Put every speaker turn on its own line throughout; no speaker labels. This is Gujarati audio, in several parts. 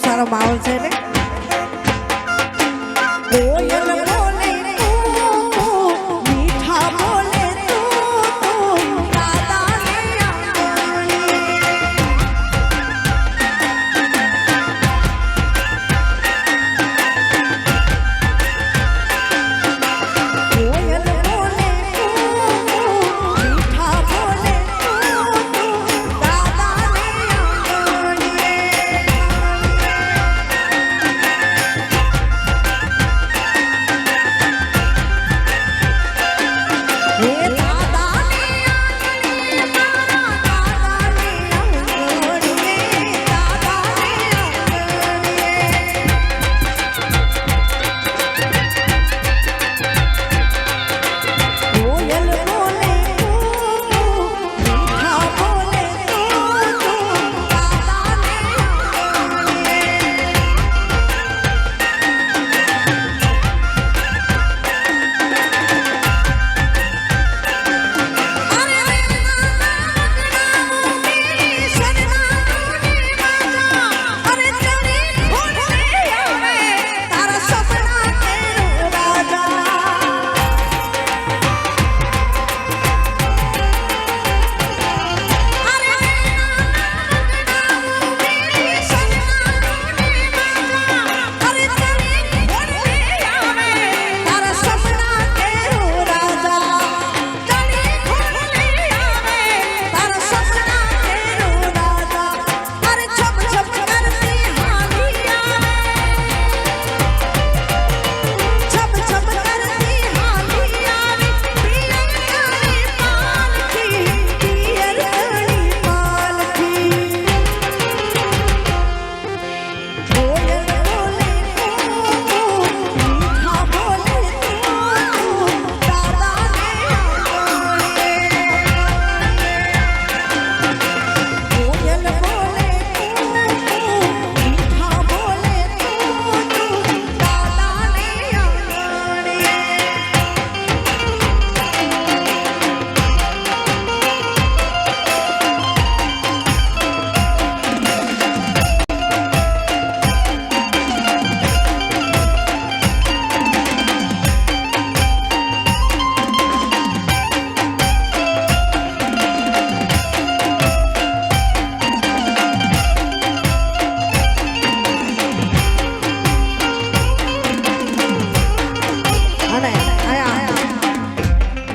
સારો માહોલ છે ને?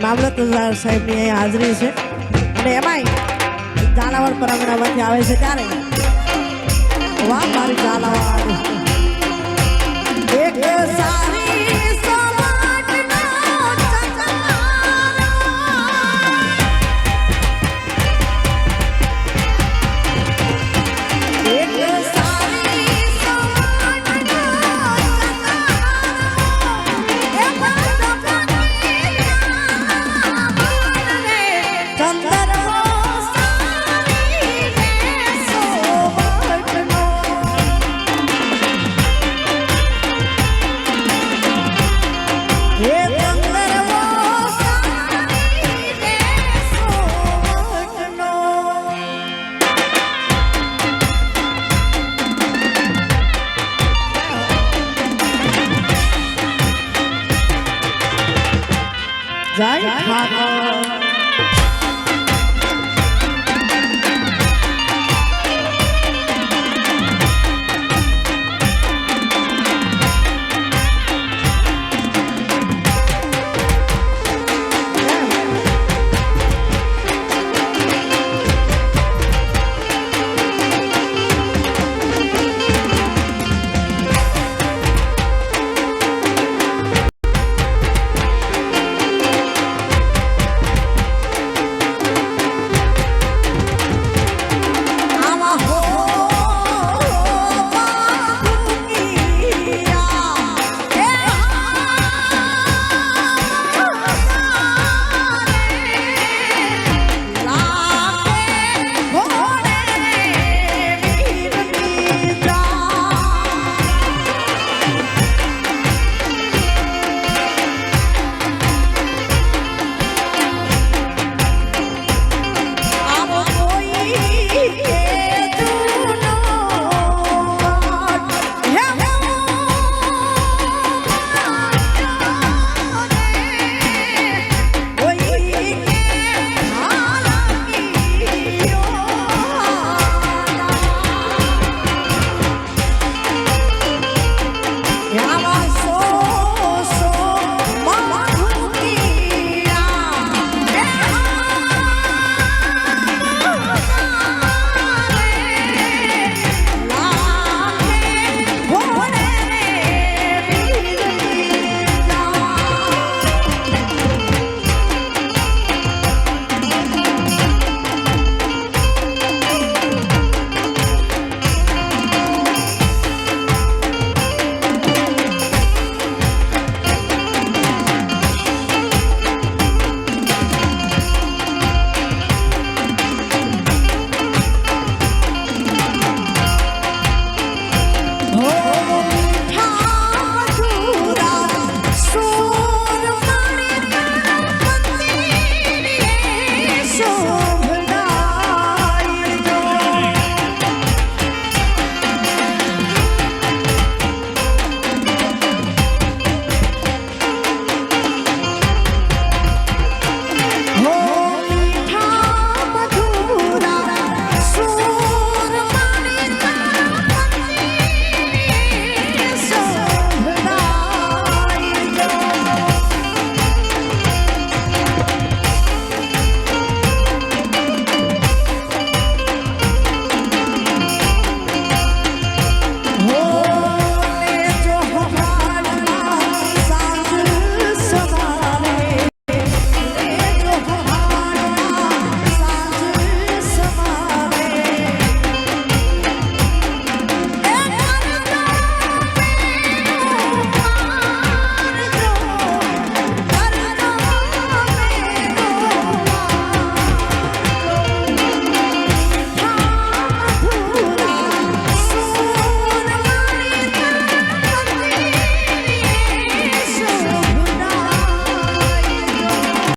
મામલતદાર સાહેબની અહીં હાજરી છે. અને એમાંય ઝાલાવાડ પરંગણામાંથી આવે છે ત્યારે. વાહ, મારી ઝાલાવાડ. એક સારા Giải.